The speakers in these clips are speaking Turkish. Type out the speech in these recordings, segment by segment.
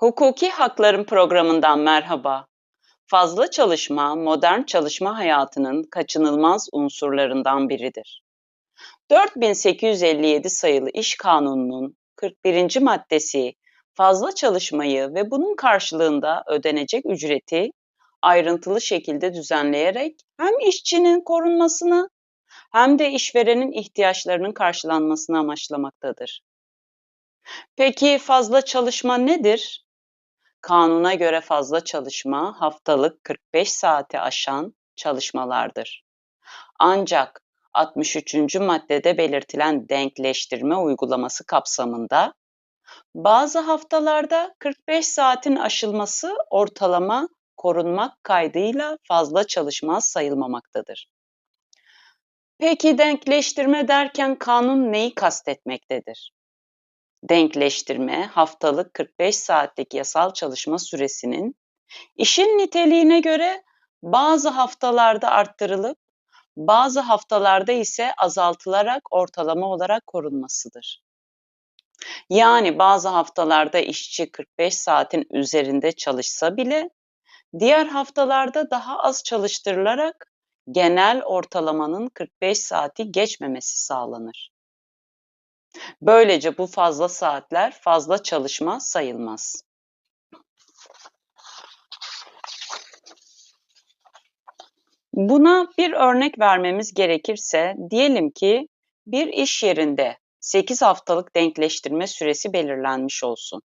Hukuki Hakların programından merhaba. Fazla çalışma, modern çalışma hayatının kaçınılmaz unsurlarından biridir. 4857 sayılı İş Kanunu'nun 41. maddesi fazla çalışmayı ve bunun karşılığında ödenecek ücreti ayrıntılı şekilde düzenleyerek hem işçinin korunmasını hem de işverenin ihtiyaçlarının karşılanmasını amaçlamaktadır. Peki fazla çalışma nedir? Kanuna göre fazla çalışma haftalık 45 saati aşan çalışmalardır. Ancak 63. maddede belirtilen denkleştirme uygulaması kapsamında bazı haftalarda 45 saatin aşılması ortalama korunmak kaydıyla fazla çalışma sayılmamaktadır. Peki denkleştirme derken kanun neyi kastetmektedir? Denkleştirme, haftalık 45 saatlik yasal çalışma süresinin işin niteliğine göre bazı haftalarda arttırılıp bazı haftalarda ise azaltılarak ortalama olarak korunmasıdır. Yani bazı haftalarda işçi 45 saatin üzerinde çalışsa bile diğer haftalarda daha az çalıştırılarak genel ortalamanın 45 saati geçmemesi sağlanır. Böylece bu fazla saatler fazla çalışma sayılmaz. Buna bir örnek vermemiz gerekirse diyelim ki bir iş yerinde 8 haftalık denkleştirme süresi belirlenmiş olsun.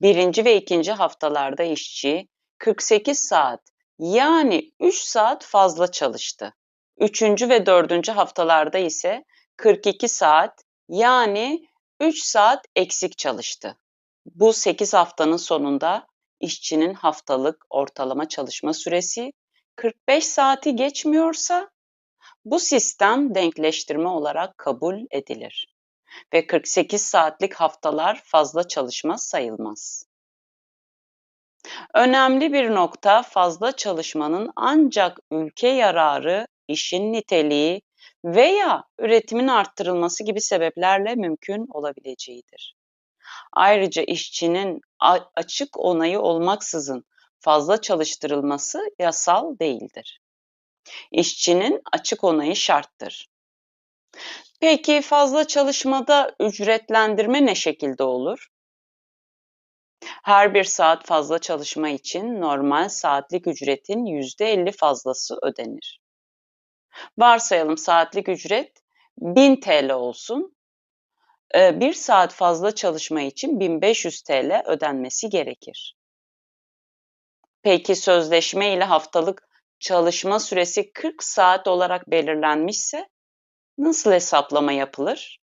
Birinci ve ikinci haftalarda işçi 48 saat yani 3 saat fazla çalıştı. Üçüncü ve dördüncü haftalarda ise 42 saat yani 3 saat eksik çalıştı. Bu 8 haftanın sonunda işçinin haftalık ortalama çalışma süresi 45 saati geçmiyorsa bu sistem denkleştirme olarak kabul edilir ve 48 saatlik haftalar fazla çalışma sayılmaz. Önemli bir nokta fazla çalışmanın ancak ülke yararı, işin niteliği veya üretimin arttırılması gibi sebeplerle mümkün olabileceğidir. Ayrıca işçinin açık onayı olmaksızın fazla çalıştırılması yasal değildir. İşçinin açık onayı şarttır. Peki fazla çalışmada ücretlendirme ne şekilde olur? Her bir saat fazla çalışma için normal saatlik ücretin %50 fazlası ödenir. Varsayalım saatlik ücret 1000 TL olsun. Bir saat fazla çalışma için 1500 TL ödenmesi gerekir. Peki sözleşme ile haftalık çalışma süresi 40 saat olarak belirlenmişse nasıl hesaplama yapılır?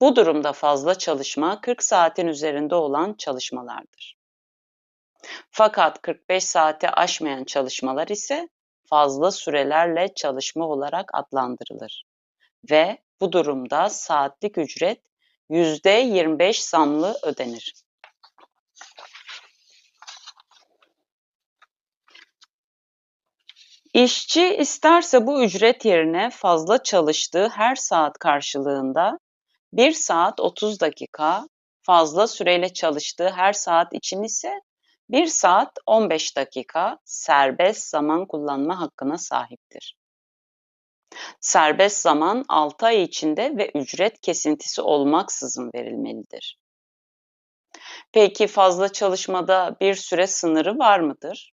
Bu durumda fazla çalışma 40 saatin üzerinde olan çalışmalardır. Fakat 45 saati aşmayan çalışmalar ise fazla sürelerle çalışma olarak adlandırılır ve bu durumda saatlik ücret %25 zamlı ödenir. İşçi isterse bu ücret yerine fazla çalıştığı her saat karşılığında 1 saat 30 dakika, fazla süreyle çalıştığı her saat için ise 1 saat 15 dakika serbest zaman kullanma hakkına sahiptir. Serbest zaman 6 ay içinde ve ücret kesintisi olmaksızın verilmelidir. Peki fazla çalışmada bir süre sınırı var mıdır?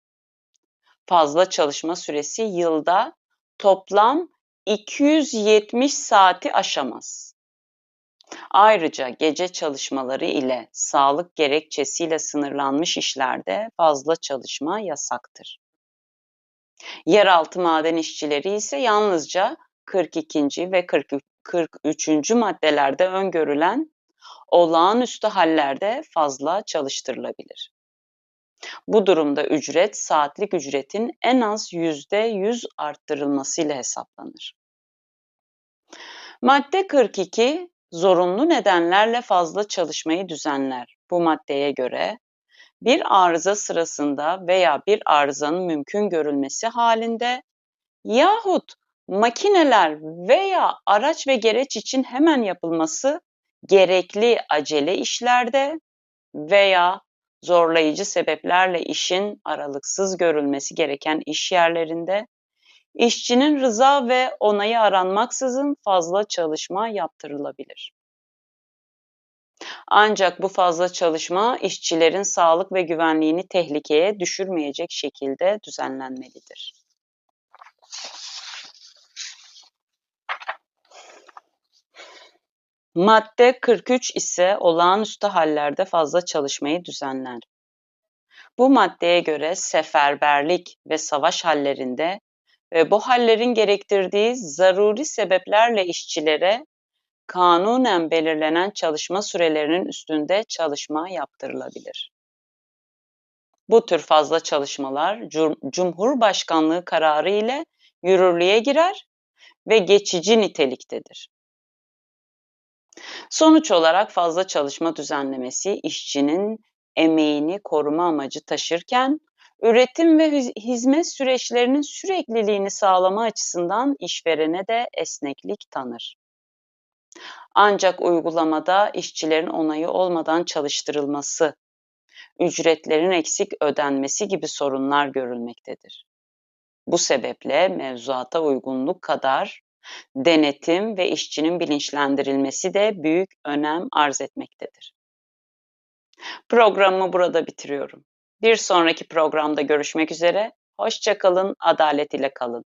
Fazla çalışma süresi yılda toplam 270 saati aşamaz. Ayrıca gece çalışmaları ile sağlık gerekçesiyle sınırlanmış işlerde fazla çalışma yasaktır. Yeraltı maden işçileri ise yalnızca 42. ve 43. maddelerde öngörülen olağanüstü hallerde fazla çalıştırılabilir. Bu durumda ücret saatlik ücretin en az %100 arttırılmasıyla hesaplanır. Madde 42 zorunlu nedenlerle fazla çalışmayı düzenler. Bu maddeye göre bir arıza sırasında veya bir arızanın mümkün görülmesi halinde yahut makineler veya araç ve gereç için hemen yapılması gerekli acele işlerde veya zorlayıcı sebeplerle işin aralıksız görülmesi gereken iş yerlerinde işçinin rıza ve onayı aranmaksızın fazla çalışma yaptırılabilir. Ancak bu fazla çalışma işçilerin sağlık ve güvenliğini tehlikeye düşürmeyecek şekilde düzenlenmelidir. Madde 43 ise olağanüstü hallerde fazla çalışmayı düzenler. Bu maddeye göre seferberlik ve savaş hallerinde bu hallerin gerektirdiği zaruri sebeplerle işçilere kanunen belirlenen çalışma sürelerinin üstünde çalışma yaptırılabilir. Bu tür fazla çalışmalar Cumhurbaşkanlığı kararı ile yürürlüğe girer ve geçici niteliktedir. Sonuç olarak fazla çalışma düzenlemesi işçinin emeğini koruma amacı taşırken üretim ve hizmet süreçlerinin sürekliliğini sağlama açısından işverene de esneklik tanır. Ancak uygulamada işçilerin onayı olmadan çalıştırılması, ücretlerin eksik ödenmesi gibi sorunlar görülmektedir. Bu sebeple mevzuata uygunluk kadar denetim ve işçinin bilinçlendirilmesi de büyük önem arz etmektedir. Programımı burada bitiriyorum. Bir sonraki programda görüşmek üzere. Hoşçakalın, adalet ile kalın.